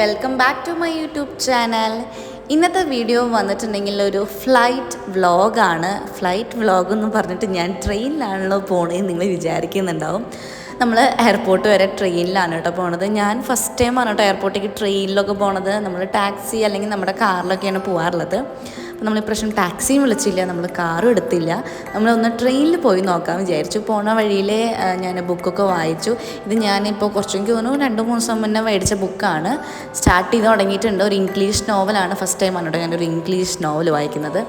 Welcome back to my YouTube channel ഇന്നത്തെ video വന്നിട്ടുണ്ടെങ്കിൽ ഒരു ഫ്ലൈറ്റ് വ്ളോഗാണ് ഫ്ലൈറ്റ് വ്ളോഗ് എന്ന് പറഞ്ഞിട്ട് ഞാൻ ട്രെയിനിലാണല്ലോ പോണേന്ന് നിങ്ങൾ വിചാരിക്കുന്നുണ്ടാവും. നമ്മൾ എയർപോർട്ട് വരെ ട്രെയിനിലാണ് കേട്ടോ പോണത്. ഞാൻ ഫസ്റ്റ് ടൈം ആണ് കേട്ടോ എയർപോർട്ടിലേക്ക് ട്രെയിനിലൊക്കെ പോണത്. നമ്മൾ ടാക്സി അല്ലെങ്കിൽ നമ്മുടെ കാറിലൊക്കെയാണ് പോകാറുള്ളത് നമ്മൾ ഇപ്രാവശ്യം ടാക്സിയും വിളിച്ചില്ല നമ്മൾ കാറും എടുത്തില്ല. നമ്മളൊന്ന് ട്രെയിനിൽ പോയി നോക്കാൻ വിചാരിച്ചു. പോണ വഴിയിൽ ഞാൻ ബുക്കൊക്കെ വായിച്ചു. ഇത് ഞാനിപ്പോൾ കുറച്ചും എനിക്ക് തോന്നുന്നു രണ്ട് മൂന്ന് ദിവസം മുന്നേ മേടിച്ച ബുക്കാണ് സ്റ്റാർട്ട് ചെയ്ത് തുടങ്ങിയിട്ടുണ്ട്. ഒരു ഇംഗ്ലീഷ് നോവലാണ് ഫസ്റ്റ് ടൈം ആണ് കേട്ടോ ഞാനൊരു ഇംഗ്ലീഷ് നോവൽ വായിക്കുന്നത്.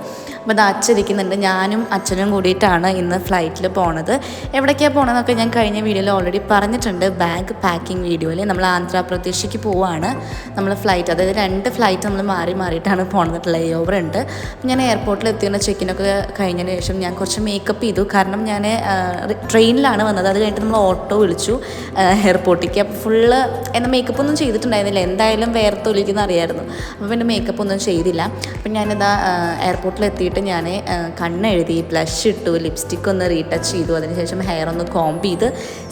അപ്പോൾ അത് അച്ഛരിക്കുന്നുണ്ട് ഞാനും അച്ഛനും കൂടിയിട്ടാണ് ഇന്ന് ഫ്ലൈറ്റിൽ പോണത്. എവിടേക്കാണ് പോണതെന്നൊക്കെ ഞാൻ കഴിഞ്ഞ വീഡിയോയിൽ ഓൾറെഡി പറഞ്ഞിട്ടുണ്ട്. ബാഗ് പാക്കിംഗ് വീഡിയോയിൽ നമ്മൾ ആന്ധ്രാപ്രദേശിക്ക് പോവാണ്. നമ്മൾ ഫ്ലൈറ്റ് അതായത് രണ്ട് ഫ്ലൈറ്റ് നമ്മൾ മാറി മാറിയിട്ടാണ് പോണത്. ലേ ഓവർ ഉണ്ട്. ഞാൻ എയർപോർട്ടിൽ എത്തിയ ചെക്കിനൊക്കെ കഴിഞ്ഞതിന് ശേഷം ഞാൻ കുറച്ച് മേക്കപ്പ് ചെയ്തു. കാരണം ഞാൻ ട്രെയിനിലാണ് വന്നത്. അത് കഴിഞ്ഞിട്ട് നമ്മൾ ഓട്ടോ വിളിച്ചു എയർപോർട്ടിലേക്ക് അപ്പോൾ ഫുള്ള് എന്നാൽ മേക്കപ്പ് ഒന്നും ചെയ്തിട്ടുണ്ടായിരുന്നില്ല. എന്തായാലും വേർത്തൊലിക്കുന്ന അറിയായിരുന്നു. അപ്പോൾ പിന്നെ മേക്കപ്പ് ഒന്നും ചെയ്തില്ല. അപ്പം ഞാനിതാ എയർപോർട്ടിൽ എത്തിയിട്ട് ഞാൻ കണ്ണെഴുതി ബ്ലഷ് ഇട്ടു ലിപ്സ്റ്റിക് ഒന്ന് റീടച്ച് ചെയ്തു. അതിനുശേഷം ഹെയർ ഒന്ന് കോംബ് ചെയ്ത്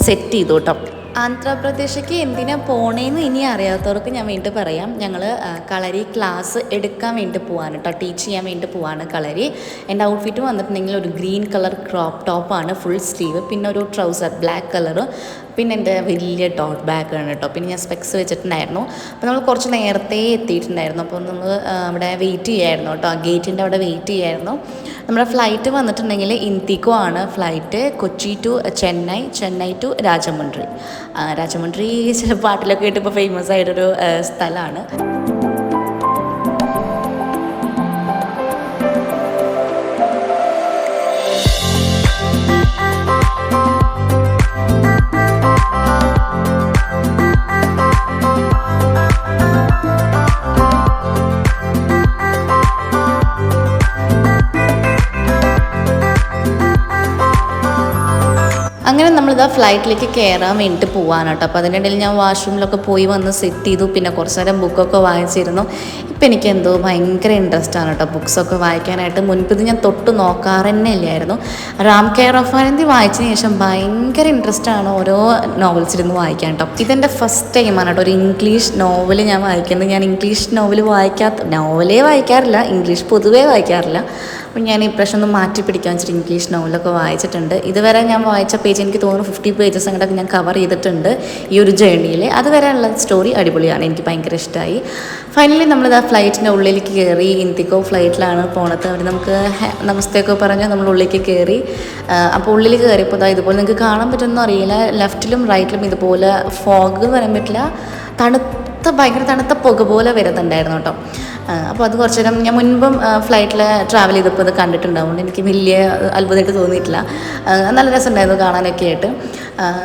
സെറ്റ് ചെയ്തു കേട്ടോ. ആന്ധ്രാപ്രദേശിക്ക് എന്തിനാ പോണേന്ന് ഇനി അറിയാത്തവർക്ക് ഞാൻ വീണ്ടും പറയാം. ഞങ്ങൾ കളരി ക്ലാസ് എടുക്കാൻ വേണ്ടി പോവാണ് കേട്ടോ. ടീച്ച് ചെയ്യാൻ വേണ്ടി പോവാണ് കളരി. എന്റെ ഔട്ട്ഫിറ്റ് വന്നിട്ടുണ്ടെങ്കിൽ ഒരു ഗ്രീൻ കളർ ക്രോപ്പ് ടോപ്പാണ് ഫുൾ സ്ലീവ്. പിന്നെ ഒരു ട്രൗസർ ബ്ലാക്ക് കളർ പിന്നെ എന്റെ വലിയ ഡോട്ട് ബാഗാണ് കേട്ടോ. പിന്നെ ഞാൻ സ്പെക്സ് വെച്ചിട്ടുണ്ടായിരുന്നു. അപ്പോൾ നമ്മൾ കുറച്ച് നേരത്തെ എത്തിയിട്ടുണ്ടായിരുന്നു. അപ്പോൾ നമ്മൾ അവിടെ വെയിറ്റ് ചെയ്യായിരുന്നു കേട്ടോ. ഗേറ്റിന്റെ അവിടെ വെയിറ്റ് ചെയ്യായിരുന്നു. നമ്മുടെ ഫ്ലൈറ്റ് വന്നിട്ടുണ്ടെങ്കിൽ ഇൻതിക്കോ ആണ് flight. Kochi to Chennai Chennai to Rajahmundry Rajahmundry ചില പാട്ടിലൊക്കെ ആയിട്ട് ഇപ്പോൾ ഫേമസ് ആയിട്ടൊരു സ്ഥലമാണ് ആ ഫ്ലൈറ്റിലേക്ക് കയറാൻ വേണ്ടിയിട്ട് പോകാനാണ് കേട്ടോ. അപ്പോൾ അതിനിടയിൽ ഞാൻ വാഷ്റൂമിലൊക്കെ പോയി വന്ന് സെറ്റ് ചെയ്തു. പിന്നെ കുറച്ച് നേരം ബുക്കൊക്കെ വായിച്ചിരുന്നു. ഇപ്പം എനിക്ക് എന്തോ ഭയങ്കര ഇൻട്രസ്റ്റ് ആണ് കേട്ടോ ബുക്സൊക്കെ വായിക്കാനായിട്ട്. മുൻപ് ഇത് ഞാൻ തൊട്ട് നോക്കാറ് തന്നെ ഇല്ലായിരുന്നു. റാം കെയർ ഓഫ് ആനന്ദി വായിച്ചതിന് ശേഷം ഭയങ്കര ഇൻട്രസ്റ്റ് ആണ് ഓരോ നോവൽസ് ഇരുന്ന് വായിക്കാൻ കേട്ടോ. ഇതെന്റെ ഫസ്റ്റ് ടൈമാണ് കേട്ടോ. ഒരു ഇംഗ്ലീഷ് നോവൽ ഞാൻ വായിക്കുന്നത്. ഞാൻ ഇംഗ്ലീഷ് നോവൽ വായിക്കാത്ത നോവലേ വായിക്കാറില്ല. ഇംഗ്ലീഷ് പൊതുവേ വായിക്കാറില്ല. അപ്പം ഞാൻ ഈ പ്രശ്നം ഒന്ന് മാറ്റി പിടിക്കാൻ വെച്ചിട്ട് ഇംഗ്ലീഷ് നോവലൊക്കെ വായിച്ചിട്ടുണ്ട്. ഇതുവരെ ഞാൻ വായിച്ച പേജ് എനിക്ക് തോന്നുന്നു ഫിഫ്റ്റി പേജസ് അങ്ങോട്ടൊക്കെ ഞാൻ കവർ ചെയ്തിട്ടുണ്ട് ഈ ഒരു ജേണിയിൽ അതുവരെയുള്ള സ്റ്റോറി അടിപൊളിയാണ്. എനിക്ക് ഭയങ്കര ഇഷ്ടമായി ഫൈനലി നമ്മളിത് ആ ഫ്ലൈറ്റിന്റെ ഉള്ളിലേക്ക് കയറി. ഇന്ത്യക്കോ ഫ്ലൈറ്റിലാണ് പോണത്? അവർ നമുക്ക് നമസ്തേക്കോ പറഞ്ഞ് നമ്മൾ ഉള്ളിലേക്ക് കയറി. അപ്പോൾ ഉള്ളിൽ കയറിയപ്പോൾ ഇതാ ഇതുപോലെ നിങ്ങൾക്ക് കാണാൻ പറ്റുമെന്നോ അറിയില്ല. ലെഫ്റ്റിലും റൈറ്റിലും ഇതുപോലെ ഫോഗ് എന്ന് പറയാൻ പറ്റില്ല. തണുത്ത ഭയങ്കര തണുത്ത പുക പോലെ വരുന്നുണ്ടായിരുന്നു കേട്ടോ. അപ്പോൾ അത് കുറച്ച് നേരം ഞാൻ മുൻപും ഫ്ലൈറ്റിൽ ട്രാവൽ ചെയ്തപ്പോൾ ഇത് കണ്ടിട്ടുണ്ടാവും. എനിക്ക് വലിയ അത്ഭുതമായിട്ട് തോന്നിയിട്ടില്ല. നല്ല രസമുണ്ടായിരുന്നു കാണാനൊക്കെ ആയിട്ട്.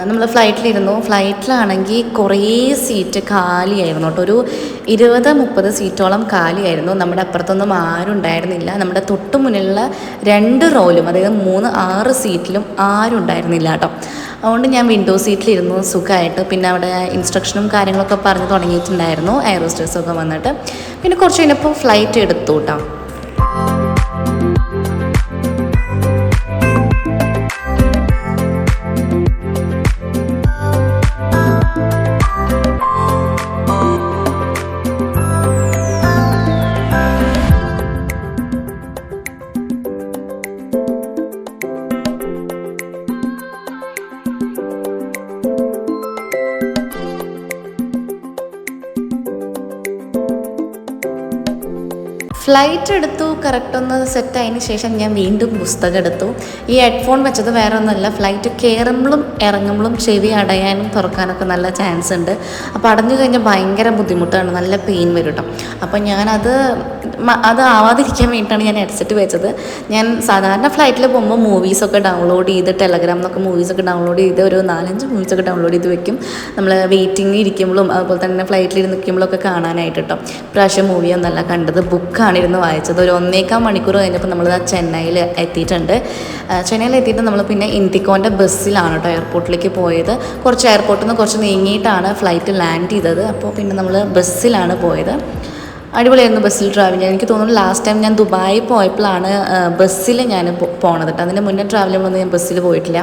നമ്മൾ ഫ്ലൈറ്റിലിരുന്നു ഫ്ലൈറ്റിലാണെങ്കിൽ കുറേ സീറ്റ് കാലിയായിരുന്നു കേട്ടോ. ഒരു ഇരുപത് മുപ്പത് സീറ്റോളം കാലിയായിരുന്നു. നമ്മുടെ അപ്പുറത്തൊന്നും ആരും ഉണ്ടായിരുന്നില്ല. നമ്മുടെ തൊട്ട് മുന്നിലുള്ള രണ്ട് റോയിലും അതായത് മൂന്ന് ആറ് സീറ്റിലും ആരും ഉണ്ടായിരുന്നില്ല കേട്ടോ. അതുകൊണ്ട് ഞാൻ വിൻഡോ സീറ്റിലിരുന്നു സുഖമായിട്ട് പിന്നെ അവിടെ ഇൻസ്ട്രക്ഷനും കാര്യങ്ങളൊക്കെ പറഞ്ഞു തുടങ്ങിയിട്ടുണ്ടായിരുന്നു. എയർ ഹോസ്റ്റേഴ്സൊക്കെ വന്നിട്ട്. പിന്നെ കുറച്ച് കഴിഞ്ഞപ്പോൾ ഫ്ലൈറ്റ് എടുത്തു കേട്ടോ ഫ്ലൈറ്റ് എടുത്തു കറക്റ്റ് ഒന്ന് സെറ്റ് ആയതിന് ശേഷം ഞാൻ വീണ്ടും പുസ്തകം എടുത്തു. ഈ ഹെഡ്ഫോൺ വെച്ചത് വേറെ ഒന്നുമല്ല ഫ്ലൈറ്റ് കയറുമ്പോഴും ഇറങ്ങുമ്പോഴും ചെവി അടയാനും തുറക്കാനൊക്കെ നല്ല ചാൻസ് ഉണ്ട്. അപ്പോൾ അടഞ്ഞു കഴിഞ്ഞാൽ ഭയങ്കര ബുദ്ധിമുട്ടാണ് നല്ല പെയിൻ വരും കേട്ടോ. അപ്പോൾ ഞാനത് അത് ആവാതിരിക്കാൻ വേണ്ടിയിട്ടാണ് ഞാൻ ഹെഡ്സെറ്റ് വെച്ചത്. ഞാൻ സാധാരണ ഫ്ലൈറ്റിൽ പോകുമ്പോൾ മൂവീസൊക്കെ ഡൗൺലോഡ് ചെയ്ത് ടെലഗ്രാം എന്നൊക്കെ മൂവീസൊക്കെ ഡൗൺലോഡ് ചെയ്ത് ഒരു നാലഞ്ച് മൂവീസൊക്കെ ഡൗൺലോഡ് ചെയ്ത് വെക്കും. നമ്മൾ വെയിറ്റിംഗ് ഇരിക്കുമ്പോഴും അതുപോലെ തന്നെ ഫ്ലൈറ്റിൽ നിൽക്കുമ്പോഴൊക്കെ കാണാനായിട്ട് കേട്ടോ. പ്രാവശ്യം മൂവിയൊന്നല്ല കണ്ടത് ബുക്കാണ് ആണ് ഇരുന്ന് വായിച്ചത്. ഒരു ഒന്നേക്കാൽ മണിക്കൂർ കഴിഞ്ഞപ്പോൾ നമ്മൾ ചെന്നൈയിൽ എത്തിയിട്ടുണ്ട്. ചെന്നൈയിൽ എത്തിയിട്ട് നമ്മൾ പിന്നെ ഇൻഡിക്കോന്റെ ബസ്സിലാണ് കേട്ടോ എയർപോർട്ടിലേക്ക് പോയത്. കുറച്ച് എയർപോർട്ടിൽ നിന്ന് കുറച്ച് നീങ്ങിയിട്ടാണ് ഫ്ലൈറ്റ് ലാൻഡ് ചെയ്തത്. അപ്പോൾ പിന്നെ നമ്മൾ ബസ്സിലാണ് പോയത്. അടിപൊളിയായിരുന്നു ബസ്സിൽ ട്രാവൽ ചെയ്യാൻ. എനിക്ക് തോന്നുന്നു ലാസ്റ്റ് ടൈം ഞാൻ ദുബായിൽ പോയപ്പോഴാണ് ബസ്സിൽ ഞാൻ പോണത് കേട്ടോ അതിന്റെ മുന്നേ ട്രാവൽ ചെയ്യുമ്പോൾ ഞാൻ ബസ്സിൽ പോയിട്ടില്ല.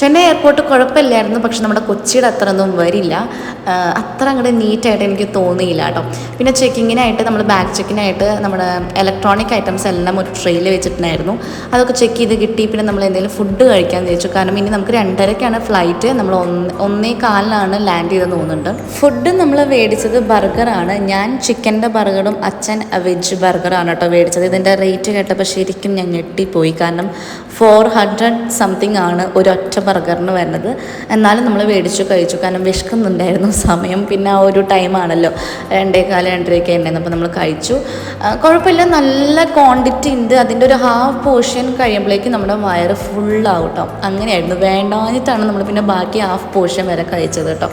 ചെന്നൈ എയർപോർട്ട് കുഴപ്പമില്ലായിരുന്നു പക്ഷെ നമ്മുടെ കൊച്ചിയുടെ അത്ര ഒന്നും വരില്ല അത്ര അങ്ങോട്ട് നീറ്റായിട്ട് എനിക്ക് തോന്നിയില്ല കേട്ടോ. പിന്നെ ചെക്കിങ്ങിനായിട്ട് നമ്മൾ ബാഗ് ചെക്കിനായിട്ട് നമ്മുടെ ഇലക്ട്രോണിക് ഐറ്റംസ് എല്ലാം ഒരു ട്രെയിൽ വെച്ചിട്ടുണ്ടായിരുന്നു. അതൊക്കെ ചെക്ക് ചെയ്ത് കിട്ടി പിന്നെ നമ്മൾ എന്തെങ്കിലും ഫുഡ് കഴിക്കാൻ ചോദിച്ചു കാരണം ഇനി നമുക്ക് രണ്ടരയ്ക്കാണ് ഫ്ലൈറ്റ് നമ്മൾ ഒന്ന് ഒന്നേ കാലിനാണ് ലാൻഡ് ചെയ്തെന്ന് തോന്നുന്നുണ്ട്. ഫുഡ് നമ്മൾ മേടിച്ചത് ബർഗറാണ് ഞാൻ ചിക്കന്റെ ബർഗറും അച്ഛൻ വെജ് ബർഗറാണ് കേട്ടോ മേടിച്ചത്. ഇതിന്റെ റേറ്റ് കേട്ടപ്പോൾ ശരിക്കും ഞാൻ ഞെട്ടിപ്പോയി. കാരണം ഫോർ ഹൺഡ്രഡ് സംതിങ് ആണ് ഒരൊറ്റ ബർഗറിന് വരുന്നത്. എന്നാലും നമ്മൾ മേടിച്ചു കഴിച്ചു. കാരണം വിശക്കുന്നുണ്ടായിരുന്നു സമയം. പിന്നെ ആ ഒരു ടൈമാണല്ലോ രണ്ടേകാൽ രണ്ടരയൊക്കെ ഉണ്ടായിരുന്നു അപ്പോൾ നമ്മൾ കഴിച്ചു. കുഴപ്പമില്ല നല്ല ക്വാണ്ടിറ്റി ഉണ്ട് അതിന്റെ ഒരു ഹാഫ് പോർഷൻ കഴിയുമ്പോഴേക്ക് നമ്മുടെ വയറ് ഫുള്ളാവും കേട്ടോ അങ്ങനെയായിരുന്നു. വേണ്ടാഞ്ഞിട്ടാണ് നമ്മൾ പിന്നെ ബാക്കി ഹാഫ് പോർഷൻ വരെ കഴിച്ചത് കേട്ടോ.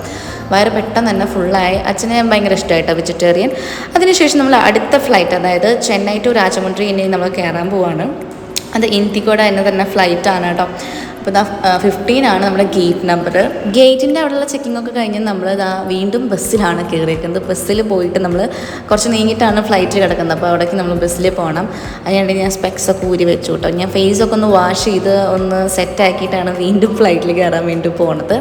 വയറ് പെട്ടെന്ന് തന്നെ ഫുള്ളായി അച്ഛനെ ഭയങ്കര ഇഷ്ടമായിട്ടോ വെജിറ്റേറിയൻ അതിനുശേഷം നമ്മൾ അടുത്ത ഫ്ലൈറ്റ് അതായത് ചെന്നൈ ടു രാജമുണ്ട്രി ഇനി നമ്മൾ കയറാൻ പോവാണ്. അത് ഇന്ത്യക്കൂടെ തന്നെ തന്നെ ഫ്ലൈറ്റാണ് കേട്ടോ. അപ്പോൾ ഇതാ ഫിഫ്റ്റീൻ ആണ് നമ്മുടെ ഗേറ്റ് നമ്പർ ഗേറ്റിന്റെ അവിടെയുള്ള ചെക്കിംഗ് ഒക്കെ കഴിഞ്ഞ് നമ്മൾ ഇതാ വീണ്ടും ബസ്സിലാണ് കയറിയിരിക്കുന്നത് ബസ്സിൽ പോയിട്ട് നമ്മൾ കുറച്ച് നീങ്ങിയിട്ടാണ് ഫ്ലൈറ്റ് കിടക്കുന്നത്. അപ്പോൾ അവിടേക്ക് നമ്മൾ ബസ്സിൽ പോകണം അതിനുവേണ്ടി ഞാൻ സ്പെക്സ് ഒക്കെ ഊരി വെച്ചു കേട്ടോ. ഞാൻ ഒക്കെ ഒന്ന് വാഷ് ചെയ്ത് ഒന്ന് സെറ്റ് ആക്കിയിട്ടാണ് വീണ്ടും ഫ്ലൈറ്റിൽ കയറാൻ വേണ്ടി പോണത്.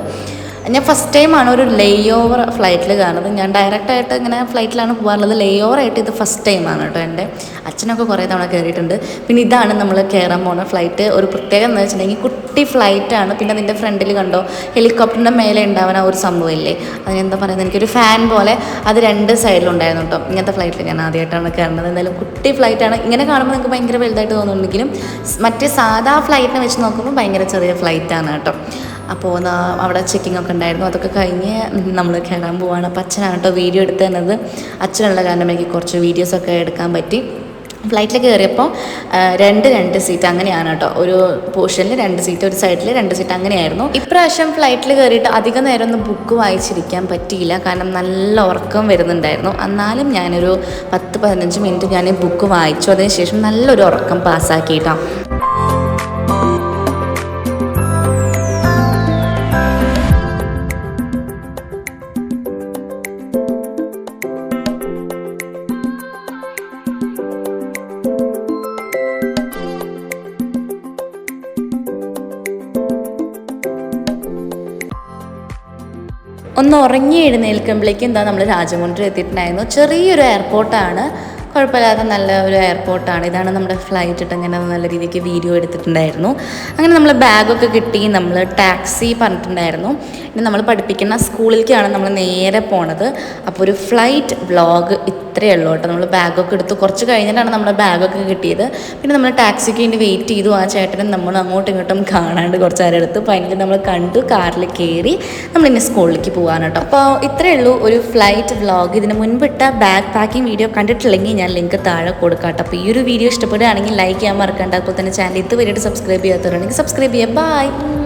ഞാൻ ഫസ്റ്റ് ടൈമാണ് ഒരു ലേ ഓവർ ഫ്ലൈറ്റിൽ കാണുന്നത്. ഞാൻ ഡയറക്റ്റായിട്ട് ഇങ്ങനെ ഫ്ലൈറ്റിലാണ് പോകാറുള്ളത്. ലേ ഓവർ ആയിട്ട് ഇത് ഫസ്റ്റ് ടൈമാണ് കേട്ടോ എന്റെ. അച്ഛനൊക്കെ കുറേ തവണ കയറിയിട്ടുണ്ട്. പിന്നെ ഇതാണ് നമ്മൾ കയറാൻ പോകുന്ന ഫ്ലൈറ്റ് ഒരു പ്രത്യേകത എന്ന് വെച്ചിട്ടുണ്ടെങ്കിൽ കുട്ടി ഫ്ലൈറ്റാണ് പിന്നെ നിന്റെ ഫ്രണ്ടിൽ കണ്ടോ? ഹെലികോപ്റ്ററിന്റെ മേലെ ഉണ്ടാവുന്ന ഒരു സംഭവമില്ലേ? അതിനെന്താ പറയുന്നത്? എനിക്കൊരു ഫാൻ പോലെ അത് രണ്ട് സൈഡിലുണ്ടായിരുന്നു കേട്ടോ. ഇങ്ങനത്തെ ഫ്ലൈറ്റിൽ ഞാൻ ആദ്യമായിട്ടാണ് കയറുന്നത്. എന്തായാലും കുട്ടി ഫ്ലൈറ്റാണ് ഇങ്ങനെ കാണുമ്പോൾ നിങ്ങൾക്ക് ഭയങ്കര വലുതായിട്ട് തോന്നുന്നുണ്ടെങ്കിലും മറ്റേ സാധാ ഫ്ലൈറ്റിനെ വെച്ച് നോക്കുമ്പോൾ ഭയങ്കര ചെറിയ ഫ്ലൈറ്റാണ് കേട്ടോ. അപ്പോൾ അവിടെ ചെക്കിംഗ് ഒക്കെ ഉണ്ടായിരുന്നു. അതൊക്കെ കഴിഞ്ഞ് നമ്മൾ കയറാൻ പോവാണ്. അപ്പോൾ അച്ഛനാണ് കേട്ടോ വീഡിയോ എടുത്ത് തന്നത്. അച്ഛനുള്ള കാരണം എനിക്ക് കുറച്ച് വീഡിയോസൊക്കെ എടുക്കാൻ പറ്റി. ഫ്ലൈറ്റിൽ കയറിയപ്പോൾ രണ്ട് രണ്ട് സീറ്റ് അങ്ങനെയാണ് കേട്ടോ. ഒരു പോർഷനിൽ രണ്ട് സീറ്റ് ഒരു സൈഡിൽ രണ്ട് സീറ്റ് അങ്ങനെയായിരുന്നു. ഇപ്രാവശ്യം ഫ്ലൈറ്റിൽ കയറിയിട്ട് അധികം നേരം ഒന്നും ബുക്ക് വായിച്ചിരിക്കാൻ പറ്റിയില്ല. കാരണം നല്ല ഉറക്കം വരുന്നുണ്ടായിരുന്നു. എന്നാലും ഞാനൊരു പത്ത് പതിനഞ്ച് മിനിറ്റ് ഞാൻ ബുക്ക് വായിച്ചു. അതിനുശേഷം നല്ലൊരു ഉറക്കം പാസ്സാക്കിയിട്ടാണ് ഒന്ന് ഉറങ്ങി എഴുന്നേൽക്കുമ്പോഴേക്കും എന്താ നമ്മൾ രാജമുണ്ട്രി എത്തിയിട്ടുണ്ടായിരുന്നു ചെറിയൊരു എയർപോർട്ടാണ്. കുഴപ്പമില്ലാത്ത നല്ല ഒരു എയർപോർട്ടാണ് ഇതാണ് നമ്മുടെ ഫ്ലൈറ്റ് ഇട്ട് അങ്ങനെ നല്ല രീതിക്ക് വീഡിയോ എടുത്തിട്ടുണ്ടായിരുന്നു. അങ്ങനെ നമ്മൾ ബാഗൊക്കെ കിട്ടി നമ്മൾ ടാക്സി പറഞ്ഞിട്ടുണ്ടായിരുന്നു. ഇനി നമ്മൾ പഠിപ്പിക്കുന്ന സ്കൂളിലേക്കാണ് നമ്മൾ നേരെ പോണത്. അപ്പോൾ ഒരു ഫ്ലൈറ്റ് വ്ളോഗ് ഇത്രയേ ഉള്ളൂ കേട്ടോ. നമ്മൾ ബാഗൊക്കെ എടുത്ത് കുറച്ച് കഴിഞ്ഞിട്ടാണ് നമ്മുടെ ബാഗൊക്കെ കിട്ടിയത്. പിന്നെ നമ്മൾ ടാക്സിക്ക് വേണ്ടി വെയിറ്റ് ചെയ്തു. ആ ചേട്ടനും നമ്മൾ അങ്ങോട്ടും ഇങ്ങോട്ടും കാണാണ്ട് കുറച്ച് നേരം എടുത്ത് ഫൈനലി നമ്മൾ കണ്ടു കാറിൽ കയറി നമ്മൾ ഇനി സ്കൂളിലേക്ക് പോകാൻ അപ്പോൾ ഇത്രയേ ഉള്ളൂ ഒരു ഫ്ലൈറ്റ് വ്ളോഗ് ഇതിന് മുൻപിട്ട ബാഗ് പാക്കിംഗ് വീഡിയോ കണ്ടിട്ടില്ലെങ്കിൽ ഞാൻ ലിങ്ക് താഴെ കൊടുക്കാം അപ്പോൾ ഈ ഒരു വീഡിയോ ഇഷ്ടപ്പെടുകയാണെങ്കിൽ ലൈക്ക് ചെയ്യാൻ മറക്കണ്ട. അപ്പോൾ തന്നെ ചാനൽ ഇതുവരെയായിട്ട് സബ്സ്ക്രൈബ് ചെയ്യാത്തവരുണ്ടെങ്കിൽ സബ്സ്ക്രൈബ് ചെയ്യാം. ബൈ